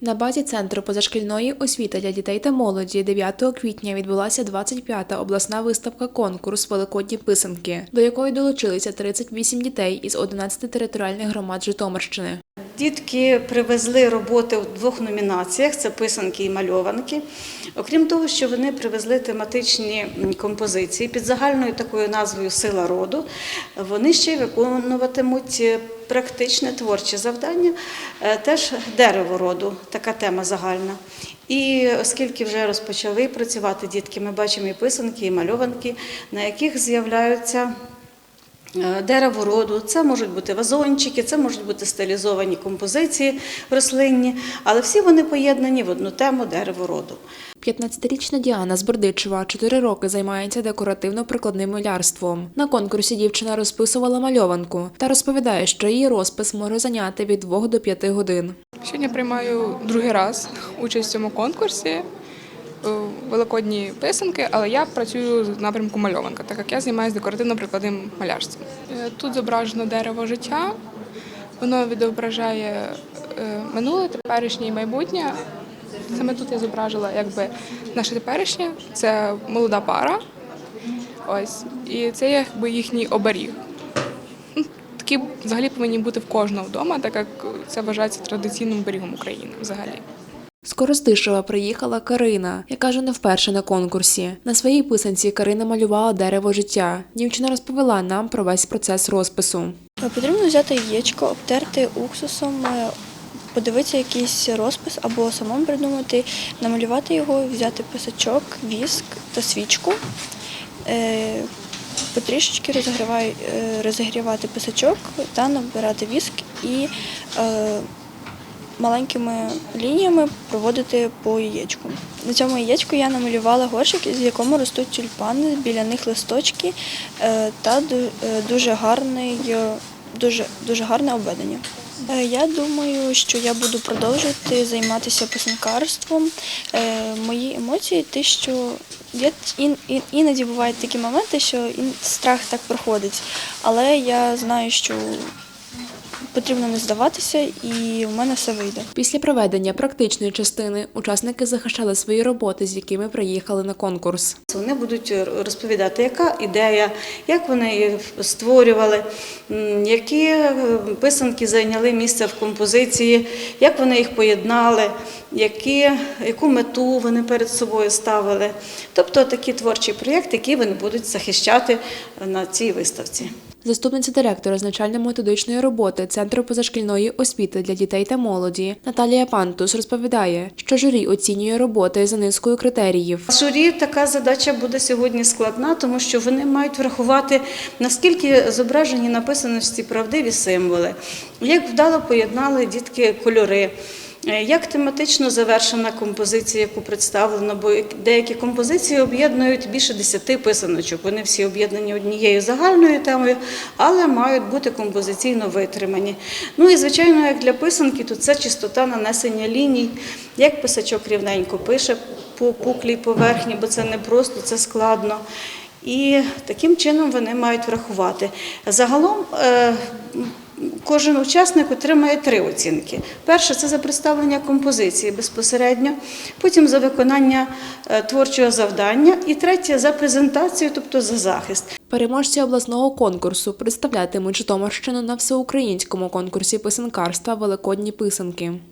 На базі Центру позашкільної освіти для дітей та молоді 9 квітня відбулася 25-та обласна виставка конкурс Великодні писанки, до якої долучилися 38 дітей із 11 територіальних громад Житомирщини. Дітки привезли роботи в двох номінаціях: це писанки і мальованки. Окрім того, що вони привезли тематичні композиції під загальною такою назвою Сила роду, вони ще й виконуватимуть е, практичне творче завдання, е, теж дерево роду, така тема загальна. І оскільки вже розпочали працювати дітки, ми бачимо і писанки, і мальованки, на яких з'являються Е, дерево роду, це можуть бути вазончики, це можуть бути стилізовані композиції рослинні, але всі вони поєднані в одну тему дерево роду. 15-річна Діана з Бердичева 4 роки займається декоративно-прикладним малярством. На конкурсі дівчина розписувала мальованку та розповідає, що її розпис може зайняти від 2 до 5 годин. Сьогодні приймаю другий раз участь в цьому конкурсі великодні писанки, але я працюю в напрямку мальованка, так як я займаюся декоративно-прикладним малярством. Е, Тут зображено дерево життя, воно відображає е, минуле, теперішнє і майбутнє. Саме тут я зображила якби наше теперішнє, це молода пара. Ось. І це якби їхній оберіг. Ну, Такі взагалі повинні бути в кожного вдома, так як це вважається традиційним берегом України взагалі. З Коростишева приїхала Карина, яка вже не вперше на конкурсі. На своїй писанці Карина малювала дерево життя. Дівчина розповіла нам про весь процес розпису. Потрібно взяти яєчко, обтерти уксусом, е, подивитися якийсь розпис або самому придумати, намалювати його, взяти писачок, віск та свічку. Е, Потрішечки е, розігрівати писачок та набирати віск і маленькими лініями проводити по яєчку. На цьому яєчку я намалювала горщик, з якому ростуть тюльпани, біля них листочки е, та е, дуже гарний, е, дуже, дуже гарне обведення. Я думаю, що я буду продовжувати займатися писанкарством. Мої емоції, те, що я ін, ін, іноді бувають такі моменти, що страх так проходить, але я знаю, що потрібно не здаватися, і в мене все вийде. Після проведення практичної частини учасники захищали свої роботи, з якими приїхали на конкурс. Вони будуть розповідати, яка ідея, як вони її створювали, які е, писанки зайняли місце в композиції, як вони їх поєднали, які, яку мету вони перед собою ставили. Тобто такі творчі проєкти, які вони будуть захищати на цій виставці. Заступниця директора з навчально-методичної роботи Центру позашкільної освіти для дітей та молоді Наталія Пантус розповідає, що журі оцінює роботи за низкою критеріїв. Журі така задача буде сьогодні складна, тому що вони мають врахувати, наскільки зображені на писаності правдиві символи, як вдало поєднали дітки кольори. Е, Як тематично завершена композиція, яку представлено, бо деякі композиції об'єднують більше десяти писаночок. Вони всі об'єднані однією загальною темою, але мають бути композиційно витримані. Ну і звичайно, як для писанки, то це чистота нанесення ліній, як писачок рівненько пише по пуклій поверхні, бо це не просто, це складно. І таким чином вони мають врахувати. Загалом е, кожен учасник отримає три оцінки. Перше це за представлення композиції безпосередньо, потім за виконання е, творчого завдання, і третє за презентацію, тобто за захист. Переможці обласного конкурсу представлятимуть Житомирщину на всеукраїнському конкурсі писанкарства Великодні писанки.